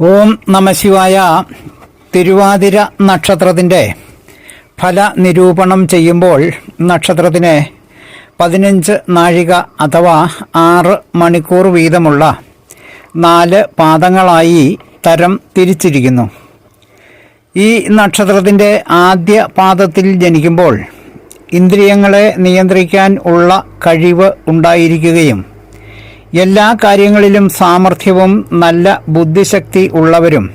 ഓം നമശിവായ തിരുവാതിര നക്ഷത്രത്തിന്റെ ഫല നിരൂപണം ചെയ്യുമ്പോൾ നക്ഷത്രത്തിന് പതിനഞ്ച് നാഴിക അഥവാ ആറ് മണിക്കൂർ വീതമുള്ള നാല് പാദങ്ങളായി തരം തിരിച്ചിരിക്കുന്നു. ഈ നക്ഷത്രത്തിന്റെ ആദ്യ പാദത്തിൽ ജനിക്കുമ്പോൾ ഇന്ദ്രിയങ്ങളെ നിയന്ത്രിക്കാൻ ഉള്ള കഴിവ് ഉണ്ടായിരിക്കുകയും എല്ലാ കാര്യങ്ങളിലും സാമർഥ്യവും നല്ല ബുദ്ധിശക്തി ഉള്ളവരും.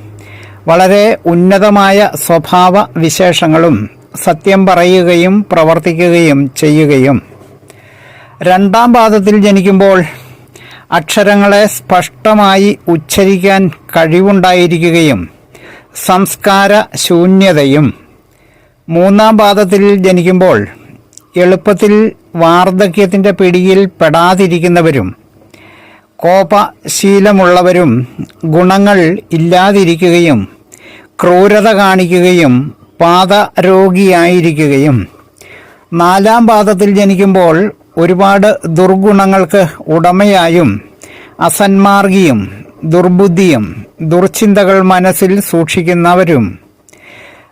വളരെ ഉന്നതമായ സ്വഭാവ വിശേഷങ്ങളും സത്യം പറയുകയും പ്രവർത്തിക്കുകയും ചെയ്യുകയും. രണ്ടാം പാദത്തിൽ ജനിക്കുമ്പോൾ അക്ഷരങ്ങളെ സ്പഷ്ടമായി ഉച്ചരിക്കാൻ കഴിവുണ്ടായിരിക്കുകയും സംസ്കാര ശൂന്യതയും. മൂന്നാം പാദത്തിൽ ജനിക്കുമ്പോൾ എളുപ്പത്തിൽ വാർദ്ധക്യത്തിന്റെ പിടിയിൽ പെടാതിരിക്കുന്നവരും കോപശീലമുള്ളവരും ഗുണങ്ങൾ ഇല്ലാതിരിക്കുകയും ക്രൂരത കാണിക്കുകയും പാദരോഗിയായിരിക്കുകയും. നാലാം പാദത്തിൽ ജനിക്കുമ്പോൾ ഒരുപാട് ദുർഗുണങ്ങൾക്ക് ഉടമയായും അസന്മാർഗിയും ദുർബുദ്ധിയും ദുർചിന്തകൾ മനസ്സിൽ സൂക്ഷിക്കുന്നവരും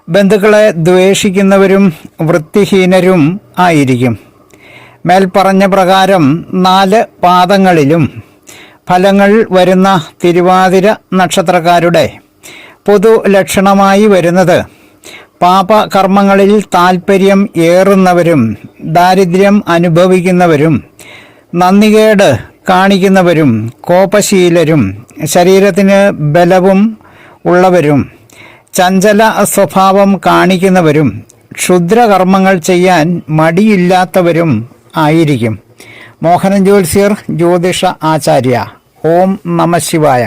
ബന്ധുക്കളെ ദ്വേഷിക്കുന്നവരും വൃത്തിഹീനരും ആയിരിക്കും. മേൽപ്പറഞ്ഞ പ്രകാരം നാല് പാദങ്ങളിലും ഫലങ്ങൾ വരുന്ന തിരുവാതിര നക്ഷത്രക്കാരുടെ പൊതു ലക്ഷണമായി വരുന്നത്. പാപകർമ്മങ്ങളിൽ താൽപ്പര്യം ഏറുന്നവരും ദാരിദ്ര്യം അനുഭവിക്കുന്നവരും നന്ദികേട് കാണിക്കുന്നവരും കോപശീലരും ശരീരത്തിന് ബലവും ഉള്ളവരും ചഞ്ചല സ്വഭാവം കാണിക്കുന്നവരും ക്ഷുദ്രകർമ്മങ്ങൾ ചെയ്യാൻ മടിയില്ലാത്തവരും ആയിരിക്കും. മോഹനൻ ജ്യോത്സ്യർ ജ്യോതിഷ ആചാര്യ. ഓം നമ ശിവായ.